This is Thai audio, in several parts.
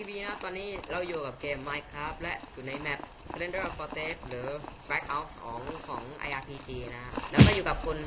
ทีวีนะตอนนี้เราอยู่กับเกม Minecraft และอยู่ในแมป Slender Fortress หรือ Blackout ของของ IRPG นะ แล้วก็อยู่กับคุณ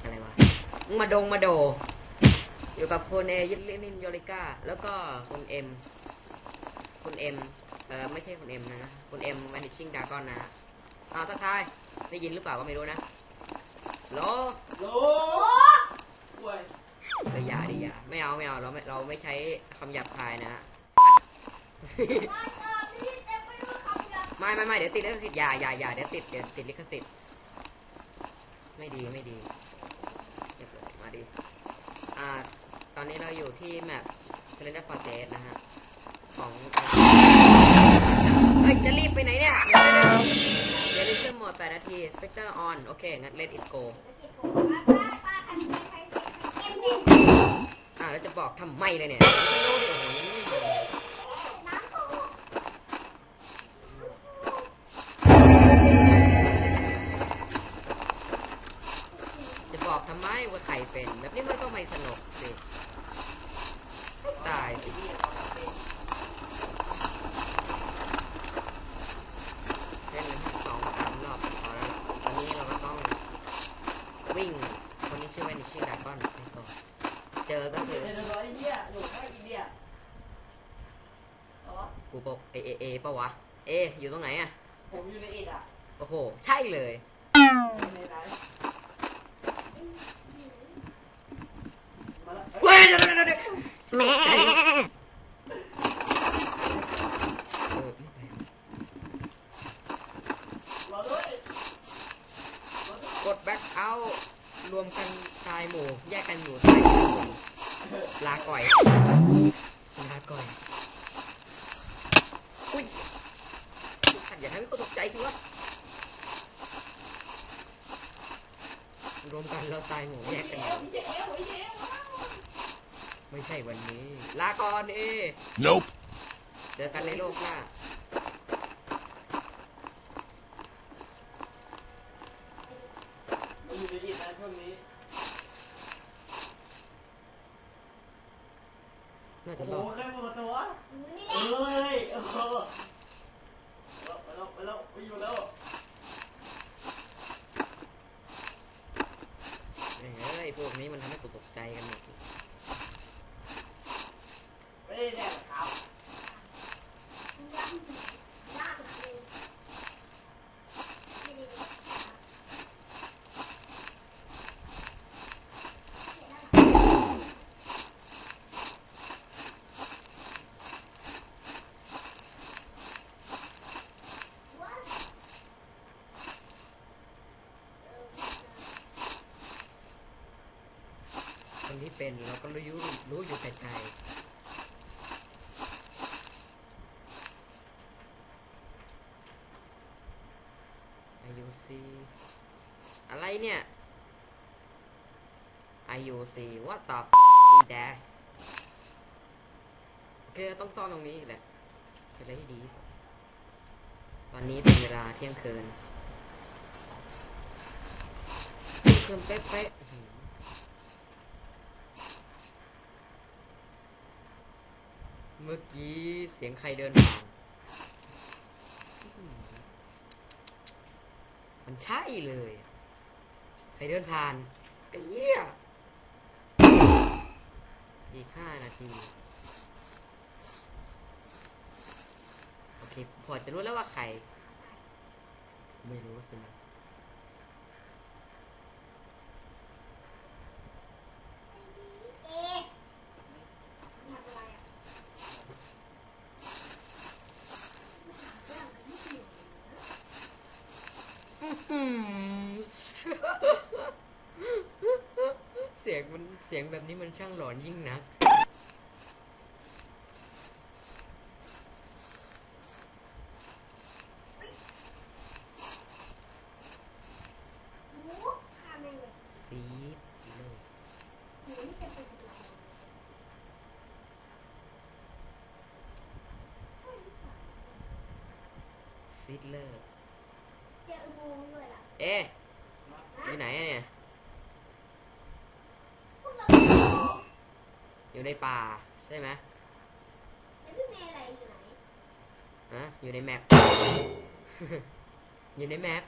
อะไรวะมึงมาดงมาโด อยู่กับคุณเอยิลินินโยริก้าแล้วก็คุณเอ็มคุณเอ็มเออไม่ใช่คุณเอ็มนะคุณเอ็ม Vanishing Dragon นะอ้าวทักทายได้ยินหรือเปล่าก็ไม่รู้นะโหลโลป่วยเอออย่าดิอย่าไม่เอาไม่เอาเราไม่เราไม่ใช้คำหยาบคายนะฮะ ไม่ไม่ไม่เดี๋ยวติดลิขสิทธิ์อย่าอย่าอย่าเดี๋ยวติดเดี๋ยวติดลิขสิทธิ์ไม่ดีไม่ดีเดี๋ยวมาดีอ่าตอนนี้เราอยู่ที่แมป Slender Fortress นะฮะของเฮ้ยจะรีบไปไหนเนี่ยเดี๋ยวเดี๋ยวเดี๋ยว Realism Mode 8นาที Spectre on โอเคงั้น let it go อ่าแล้วจะบอกทำไมเลยเนี่ยไม่รู้ดิโอ้โหจะบอกทำไมว่าใครเป็นแบบนี้มันก็ไม่สนุกสิตายสิเล่นกันสองสามรอบพอแล้วตอนนี้เราก็ต้องวิ่ง คนนี้ชื่อว่านิชิดากอนเจอก็คือ เดี๋ยวร้อยเหี้ยอยู่ข้างอินเดียอ๋อ กูบอกเอเอเอปะวะ เอ อยู่ตรงไหนอะ ผมอยู่ในอิดอะ โอ้โห ใช่เลย ในไหนมาแล้ว เว้ยเดี๋ยวเดี๋ยวเดี๋ ยวเดี๋ยวแม่เออไม่ไป รอด้วย กดแบ็คเอารวมกันตายหมู่ แยกกันอยู่ตายหมู่ลาก่อย ลาก่อย อุ้ยขัดอย่าทำให้กูตกใจสิวะ รวมกันเราตายหมู่แยกกันอยู่ ไม่ใช่วันนี้ ลาก่อนเอ Nope. เจอกันในโลกหน้า อยู่ในอิดนะช่วงนี้น่าโอ้จะโหรอดเคยหมดตัวเอ้ยโอ้โหไปแล้วไปแล้วไปอยู่แล้วเฮ้ยพวกนี้มันทำให้กูตกใจกันหมดไม่ได้แดกครับ คนที่ เป็น เราก็รู้รู้อยู่ไกลๆอายุซีอะไรเนี่ย IUC what the f is that โอเคต้องซ่อนตรงนี้แหละเป็นอะไรที่ดี ตอนนี้เป็นเวลาเที่ยงคืนเที่ยงคืนเป๊ะๆอื้อหือ เมื่อกี้เสียงใครเดินผ่านมันใช่เลย ใครเดินผ่านไอ้เหี้ยอีกห้านาที โอเคพอจะรู้แล้วว่าใคร ไม่รู้สินะอืม เสียงมันเสียงแบบนี้มันช่างหลอนยิ่งนักซีดเลยซีดเลอร์เอ๊ะอยู่ไหนอะเนี่ย อยู่ ในป่าใช่ไหมแล้วพี่เมย์อะไรฮะอยู่ในแมป อยู่ในแมป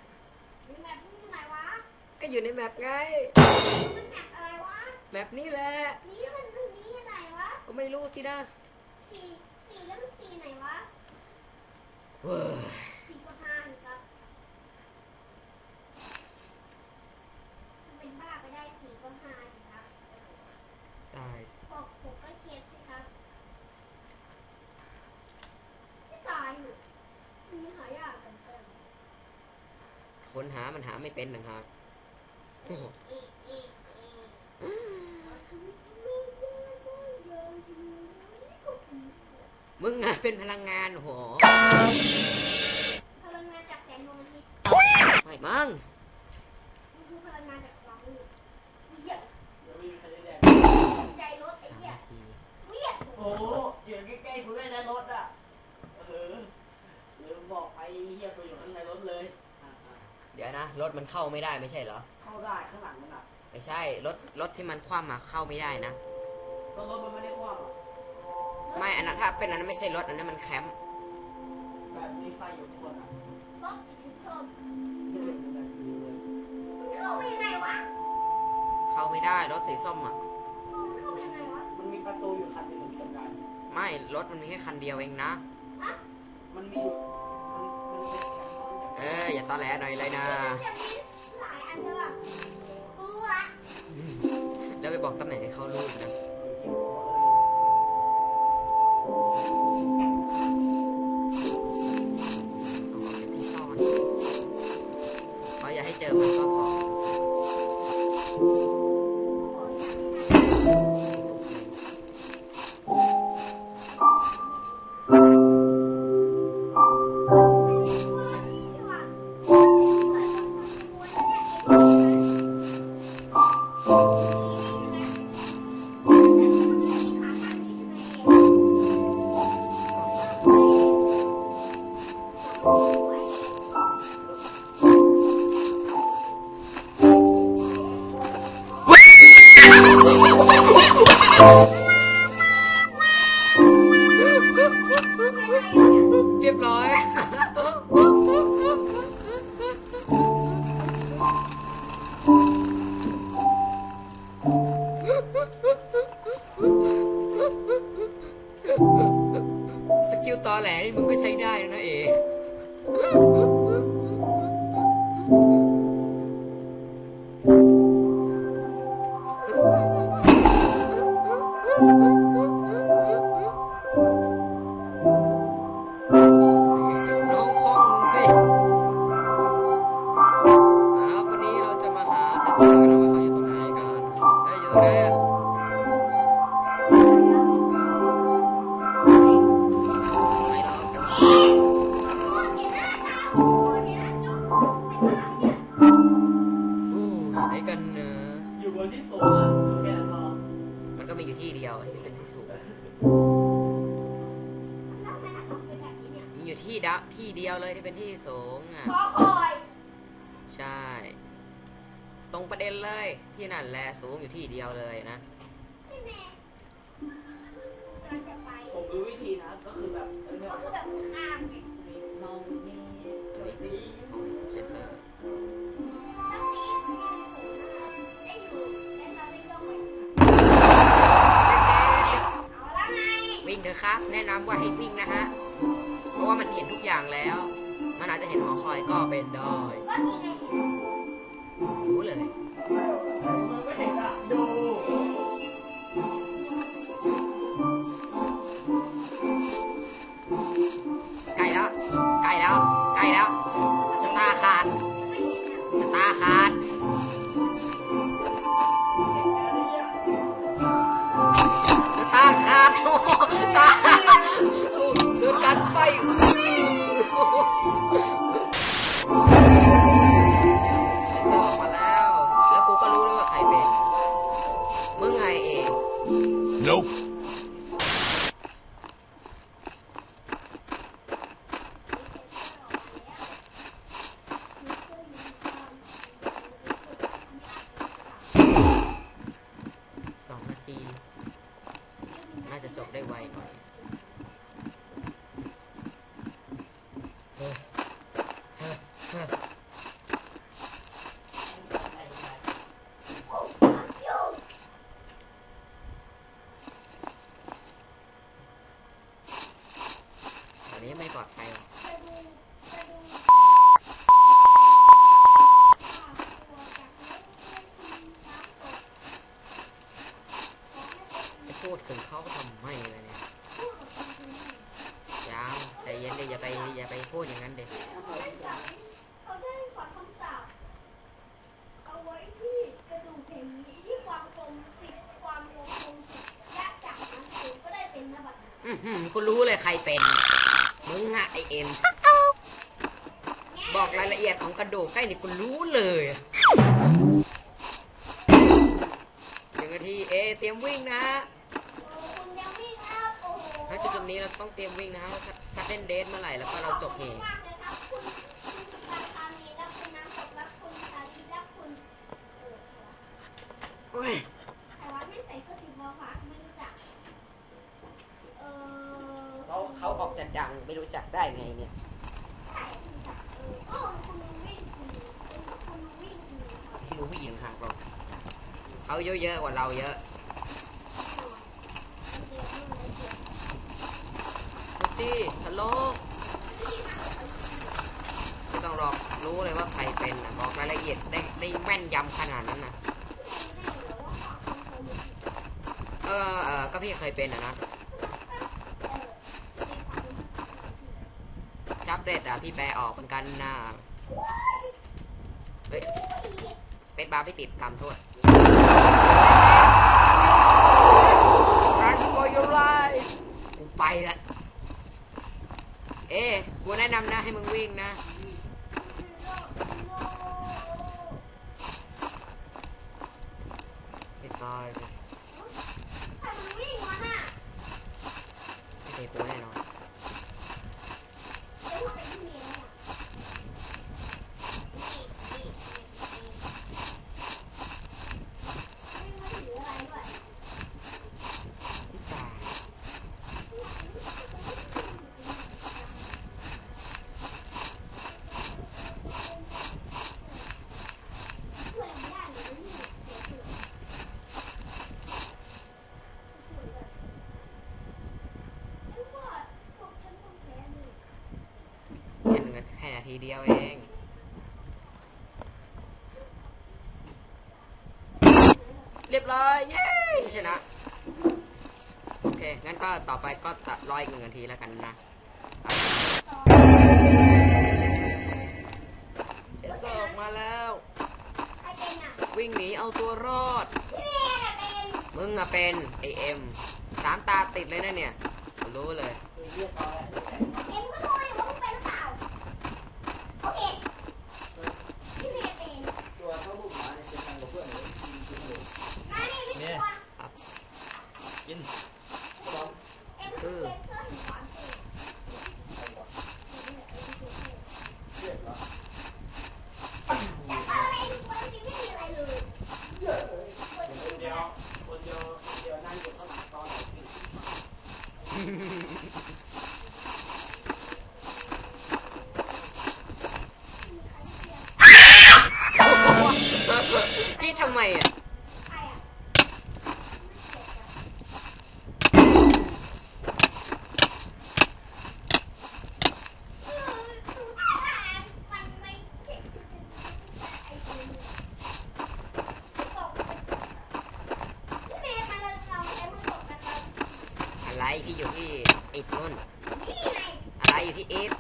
มีแมปนี่ไหนวะก็อยู่ในแมปไง มันแมปอะไรวะ แมปนี่แหละ นี่มันตรงนี้ไหนวะก็ไม่รู้สินะ สี่สี่แล้วมันสี่ไหนวะ เว้ย สี่ก็ห้านี่ครับมันเป็นบ้าไปได้สี่ก็ห้าสิครับ ตาย หกหกก็เช็ดสิครับไม่ตายนี่มันหายากกันเกิน ค้นหามันหาไม่เป็นหนังหากโอ้โหเอกเอกเอกมึงอะเป็นพลังงานโอ้โหพลังงานจากแสงดวงอาทิตย์ไม่มั้งมันคือพลังงานจากความมืดเหี้ยเดี๋ยวมีใครได้แดงใจรถไอ้เหี้ยทีเหี้ยโอ้โหอยู่ใกล้ๆกูได้นะรถอะ เออเดี๋ยวบอกไปเฮียตัวอยู่ข้างในรถเลยอะอะ เดี๋ยวนะรถมันเข้าไม่ได้ไม่ใช่เหรอ เข้าได้ข้างหลังมันอะไม่ใช่รถรถที่มันคว่ำมาเข้าไม่ได้นะ ก็รถมันไม่ได้คว่ำอะไม่อันนั้นถ้าเป็นอันนั้นไม่ใช่รถอันนั้นมันแคมป์แบบมีไฟอยู่ข้างบนอะรถสีส้มที่เหลืออยู่แบบนี้เลยเข้าไปยังไงวะเข้าไม่ได้รถสีส้มอะ มันเข้าไปยังไงวะมันมีประตูอยู่คันหนึ่งที่ทำการไม่รถมันมีแค่คันเดียวเองนะ มันมีอยู่ อย่างเอออย่าตอแตอแหลนี่มึงก็ใช้ได้นะเอ๋ อยู่ไหนกันเนอะอยู่บนที่สูงอะดูแค่นั้นพอมันก็มีอยู่ที่เดียวที่เป็นที่สูงมีอยู่ที่ดะที่เดียวเลยที่เป็นที่สูงอะใช่ ตรงประเด็นเลยที่นั่นแหละสูงอยู่ที่เดียวเลยนะผมรู้วิธีนะก็คือแบบเออเนี่ย ถอะครับ แนะนำว่าให้วิ่งนะฮะ เพราะว่ามันเห็นทุกอย่างแล้ว มันอาจจะเห็นหอคอยก็เป็นได้รู้เลยมันไม่เห็นอะดู ข fuck, man. บอกรายละเอียดของกระดูกใกล้นี่กูรู้เลยหนึ่งนาทีเอเตรียมวิ่งนะฮะโอ้คุณยังวิ่งครับโอ้โหถ้าจุดนี้เราต้องเตรียมวิ่งนะฮะถ้าเล่นเดทเมื่อไหร่แล้วก็เราจบเหอบคุณมากเลย เขาเยอะๆกว่าเราเยอะแน่นอนมันเดียวนู่นเลยเดียวพุตตี้ฮัลโหลไม่ต้องรอกรู้เลยว่าใครเป็นนะบอกรายละเอียดได้ได้แม่นยำขนาดนั้นนะเออเออก็พี่เคยเป็นอะนะจับเด็ดอะพี่แปลออกเหมือนกันนะเฮ้ยเป็นบาร์ไม่ติดกรรมโทษ ไปละ เอ๊ะกูแนะนำนะให้มึงวิ่งนะไม่ตายเลยไม่ใช่กูแน่นอน พี่ตาย แค่หนึ่งแค่นาที เดียวเองเรียบร้อยเย้ชนะโอเคงั้นก็ต่อไปก็ตัดร้อยหนึ่งนาทีแล้วกันนะเชสเซอร์อกมาแล้ว วิ่งหนีเอาตัวรอด มึงอะเป็นไอเอ็มสามตาติดเลยนะเนี่ยรู้เลย คือเรียกเขาแหละ เอ็มก็รู้อยู่ว่ามึงเป็นหรือเปล่า โอเคพี่เมย์เป็น ตัวเขาลูกหมาเนี่ยจะทำกับเพื่อนเลยกินกินเลย มานี่พี่ตัว กินพร้อม เอ็มคือเสื้อเห็นความเท่ เรียกเหรอ แต่อะไรวันนี้ไม่มีอะไรเลย เยอะเลยคนเดียวคนเดียวคนเดียวนั่งอยู่ข้างหลังตอนไหนกิน กี้ทำไมอะ ใครอะเออดูท่าทางมันไม่เจ็บไอ้คนนี้ตกพี่เมย์มาเลยเราใช้มือตกกันเลย อะไรพี่อยู่ที่อิดนู่น นี่ไง อะไรอยู่ที่อิด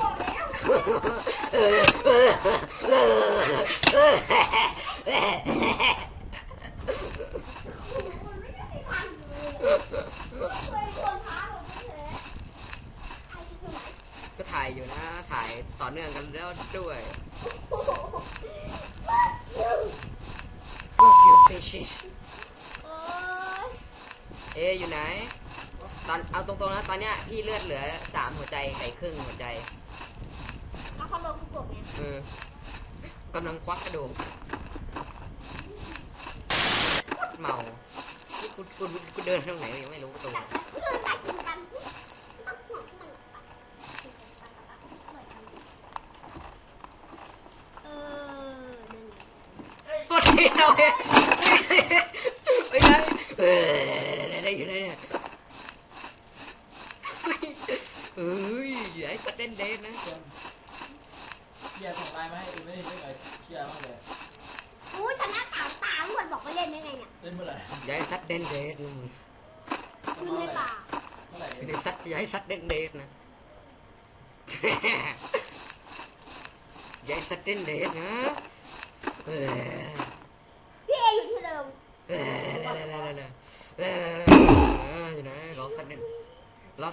บอกแล้ว เออเออเออเออ มันไม่ได้ทำเลยเคยคนท้าเราไม่ใช่ใครคิดอยู่ไหน ก็ถ่ายอยู่นะ ถ่ายต่อ เนื่องกันแล้วด้วยโอ้โห Fuck you bitches เอ้ยเอะอยู่ไหน ตอนเอาตรงๆนะตอนเนี้ยพี่เลือดเหลือสามหัวใจไก่ครึ่งหัวใจเอาคอนโดกูกดไงเออกำลังควักกระดูกเมากูกูกูกูเดินทางไหนยังไม่รู้ตัว แต่เพื่อนตากินกันต้องห่วงมึงเออ เดินสวัสดีเราเองไปไหนเออได้อยู่ไหนเนี่ยเฮ้ยไอ้สเต้นเดนนะเชียร์ส่งไลน์มาให้ดู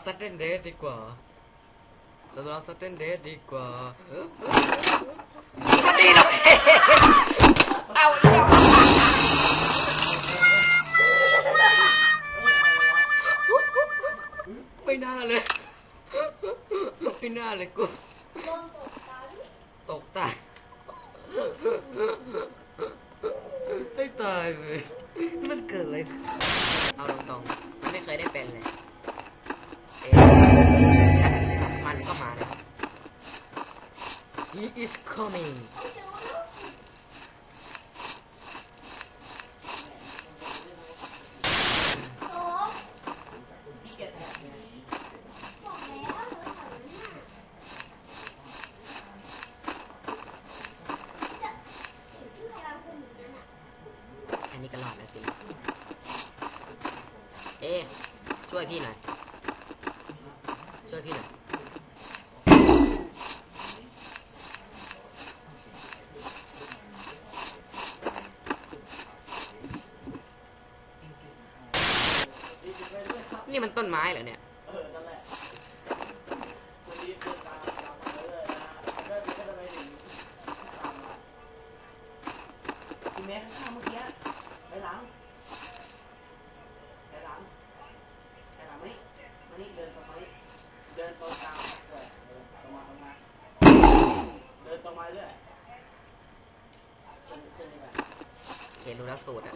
สัตเดนเดทดีกว่าเรารอสัตเดนเดทดีกว่ามาดีเลยเอาเจ้าไม่น่าเลยไม่น่าเลยกูตกตาดิตกตายไม่ตายเลยมันเกิดอะไรเอาตรงๆมันไม่เคยได้เป็นเลย is coming นี่มันต้นไม้เหรอเนี่ย เออ นั่นแหละคุณรีบเดินตามตามมาเลยนะเดินก็จะไปถึงตามมาคุณแม่ข้างๆเมื่อกี้ไปหลังไปหลังไปหลังมานี่มานี่เดินตรงมานี่เดินตรงกลางเลยเออตรงมาตรงมาเดินตรงมาเรื่อยขึ้นขึ้นนี่ไป เห็นรู้แล้วสูตรอะ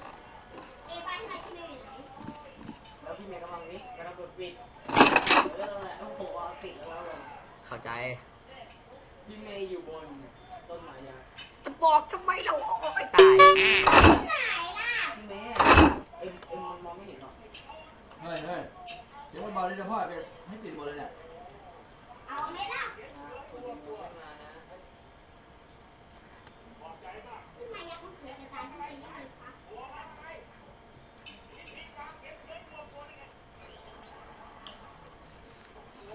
เอบ้านใครที่ไม่อยู่ไหน แล้วพี่เมย์กำลังนี้กำลังกด ปิดเออนั่นแหละต้องผมว่าปิดแล้วลงเข้าใจพี่เมย์อยู่บนต้นไม้ยางจะบอกทำไมเราโอ้ยตายไหนล่ะพี่เมย์เอ็มเอ็มมันมองไม่เห็นหรอกเฮ้ยเฮ้ยเดี๋ยวมันเบาเลยจะพ่อไปให้ปิดหมดเลยเนี่ย เอาไหมล่ะคุณเอ็มดูไม่มานะ ทำไมยักษ์มันสวยจะตายทำไมยักษ์มันฟัก โ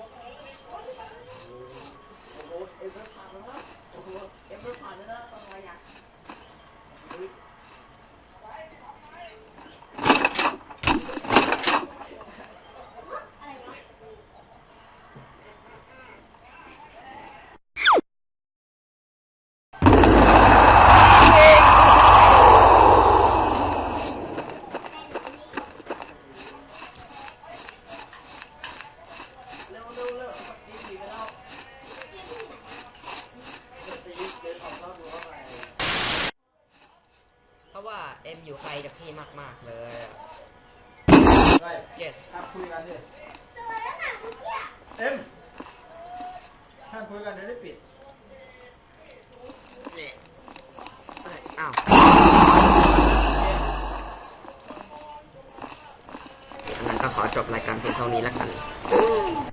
อ้โหเอ็มเพิ่ผ่านแล้วนะโอ้โหเอ็มเพิ่ผ่านแล้วนะต้นไม้ยางเฮ้ย อะไรวะ เร็วเร็วเร็วตีสี่กันแล้วเดินตีเดินออกนอกรั้วไป เพ ราะว่าเอ็มอยู่ไกลจากพี่มาก ๆ เลยอะเฮ้ย yes ห้ามคุยกันดิตัวแล้วหนังเมื่อกี้อะเอ็มห้ามคุยกันเดี๋ยวได้ปิดเนี่ยเอ้ยอ้าวงั้นก็ขอจบรายการเพียงเท่านี้แล้วกัน